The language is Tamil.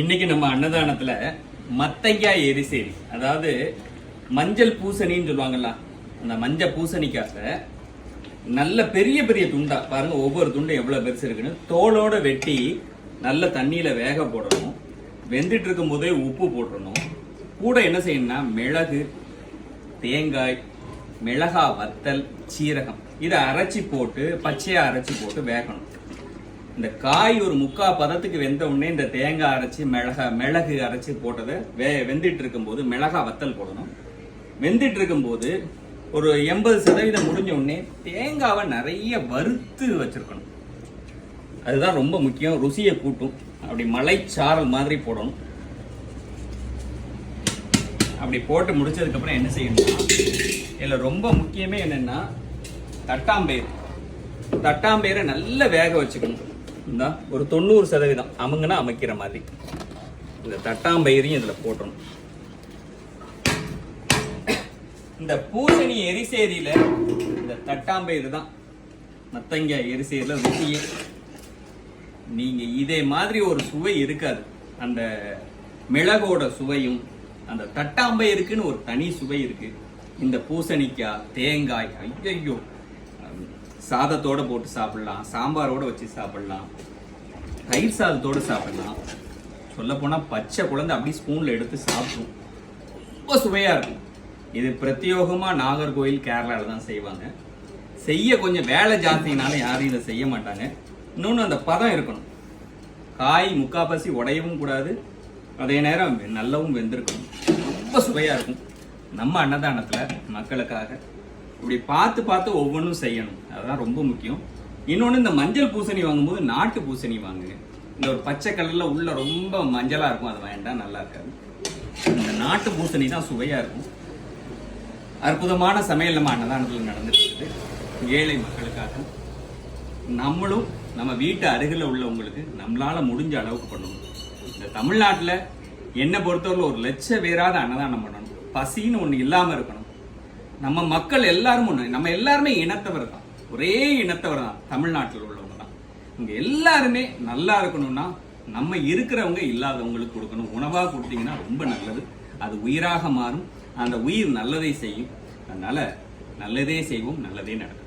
இன்னைக்கு நம்ம அன்னதானத்துல மத்தைக்காய் எரிசேரி அதாவது மஞ்சள் பூசணின்னு சொல்லுவாங்கல்ல அந்த மஞ்சள் பூசணிக்காக நல்ல பெரிய பெரிய துண்டா பாருங்க ஒவ்வொரு துண்டும் எவ்வளவு பெருசு இருக்குன்னு தோலோட வெட்டி நல்ல தண்ணியில வேக போடணும். வெந்துட்டு இருக்கும் போதே உப்பு போட்டுடணும் கூட என்ன செய்யணும்னா மிளகு தேங்காய் மிளகா வத்தல் சீரகம். இதை அரைச்சி போட்டு பச்சையா அரைச்சி போட்டு வேகணும். இந்த காய் ஒரு முக்கா பதத்துக்கு வெந்த உடனே இந்த தேங்காய் அரைச்சி மிளகா மிளகு அரைச்சி போட்டதை வே வெந்துட்டு இருக்கும்போது மிளகா வத்தல் போடணும். வெந்துட்டு இருக்கும்போது ஒரு எண்பது சதவீதம் முடிஞ்ச உடனே தேங்காவை நிறைய வறுத்து வச்சுருக்கணும். அதுதான் ரொம்ப முக்கியம். ருசியை கூட்டும். அப்படி மலைச்சாரல் மாதிரி போடணும். அப்படி போட்டு முடிச்சதுக்கப்புறம் என்ன செய்யணும்னா இதில் ரொம்ப முக்கியமே என்னென்னா தட்டாம்பயிறு. தட்டாம்பயிரை நல்லா வேக வச்சுக்கணும். இந்தா ஒரு தொண்ணூறு சதவீதம் அமுங்கன்னா அமைக்கிற மாதிரி. இந்த தட்டாம்பயிரையும் இதுல போட்டணும் இந்த பூசணி எரிசேரியில இந்த தட்டாம்பயிறு தான். மத்தங்க எரிசேரியில் ருசியே நீங்க இதே மாதிரி ஒரு சுவை இருக்காது. அந்த மிளகோட சுவையும் அந்த தட்டாம்பயிருக்குன்னு ஒரு தனி சுவை இருக்கு. இந்த பூசணிக்காய் தேங்காய் ஐயையோ. சாதத்தோடு போட்டு சாப்பிடலாம் சாம்பாரோடு வச்சு சாப்பிடலாம் தயிர் சாதத்தோடு சாப்பிடலாம். சொல்லப்போனால் பச்சை குழந்தை அப்படியே ஸ்பூனில் எடுத்து சாப்பிடும். ரொம்ப சுவையாக இருக்கும். இது பிரத்யோகமாக நாகர்கோயில் கேரளாவில் தான் செய்வாங்க. செய்ய கொஞ்சம் வேலை ஜாஸ்தினால யாரும் இதை செய்ய மாட்டாங்க. இன்னொன்று அந்த பதம் இருக்கணும். காய் முக்காப்பசி உடையவும் கூடாது. அதே நேரம் நல்லாவும் வெந்திருக்கணும். ரொம்ப சுவையாக இருக்கும். நம்ம அன்னதானத்தில் மக்களுக்காக இப்படி பார்த்து பார்த்து ஒவ்வொன்றும் செய்யணும். அதுதான் ரொம்ப முக்கியம். இன்னொன்று இந்த மஞ்சள் பூசணி வாங்கும்போது நாட்டு பூசணி வாங்குங்க இந்த ஒரு பச்சை கலரில் உள்ள ரொம்ப மஞ்சளாக இருக்கும் அது வேண்டாம் நல்லா இருக்காது. இந்த நாட்டு பூசணி தான் சுவையாக இருக்கும். அற்புதமான சமையல் நம்ம அன்னதானத்தில் நடந்துட்டு இருக்குது. ஏழை மக்களுக்காக. நம்மளும் நம்ம வீட்டு அருகில் உள்ளவங்களுக்கு நம்மளால் முடிஞ்ச அளவுக்கு பண்ணணும். இந்த தமிழ்நாட்டில் என்னை பொறுத்தவரை ஒரு லட்சம் பேராத அன்னதானம் பண்ணணும். பசின்னு ஒன்று இல்லாமல் இருக்கணும். நம்ம மக்கள் எல்லாரும் ஒன்று நம்ம எல்லாருமே இனத்தவர் தான். ஒரே இனத்தவர் தான். தமிழ்நாட்டில் உள்ளவங்க தான். இங்க எல்லாருமே நல்லா இருக்கணும்னா நம்ம இருக்கிறவங்க இல்லாதவங்களுக்கு கொடுக்கணும். உணவாக கொடுத்தீங்கன்னா ரொம்ப நல்லது. அது உயிராக மாறும். அந்த உயிர் நல்லதை செய்யும். அதனால நல்லதே செய்வோம் நல்லதே நடக்கும்.